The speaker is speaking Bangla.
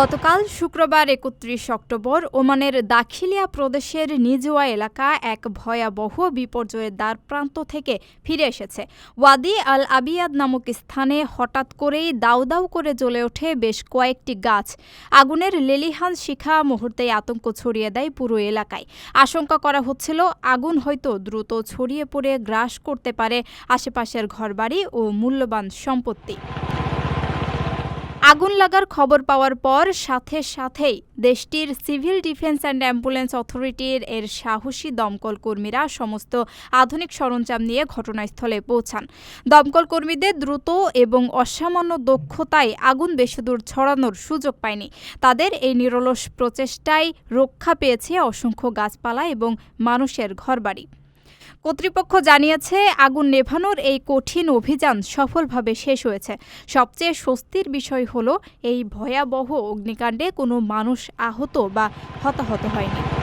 গতকাল শুক্রবার একত্রিশ অক্টোবর ওমানের দাখিলিয়া প্রদেশের নিজুয়া এলাকা এক ভয়াবহ বিপর্যয়ের দ্বার প্রান্ত থেকে ফিরে এসেছে। ওয়াদি আল আবিয়াদ নামক স্থানে হঠাৎ করেই দাউ দাউ করে জ্বলে ওঠে বেশ কয়েকটি গাছ। আগুনের লেলিহান শিখা মুহূর্তেই আতঙ্ক ছড়িয়ে দেয় পুরো এলাকায়। আশঙ্কা করা হচ্ছিল আগুন হয়তো দ্রুত ছড়িয়ে পড়ে, গ্রাস করতে পারে আশেপাশের ঘরবাড়ি ও মূল্যবান সম্পত্তি। আগুন লাগার খবর পাওয়ার পর সাথে সাথেই দেশটির সিভিল ডিফেন্স অ্যান্ড অ্যাম্বুলেন্স অথরিটির এর সাহসী দমকল কর্মীরা সমস্ত আধুনিক সরঞ্জাম নিয়ে ঘটনাস্থলে পৌঁছান। দমকল কর্মীদের দ্রুত এবং অসামান্য দক্ষতায় আগুন বেশিদূর ছড়ানোর সুযোগ পায়নি। তাদের এই নিরলস প্রচেষ্টায় রক্ষা পেয়েছে অসংখ্য গাছপালা এবং মানুষের ঘরবাড়ি। কর্তৃপক্ষ জানিয়েছে, আগুন নেভানোর এই কঠিন অভিযান সফলভাবে শেষ হয়েছে। সবচেয়ে স্বস্তির বিষয় হলো, এই ভয়াবহ অগ্নিকাণ্ডে কোনো মানুষ আহত বা হতাহত হয়নি।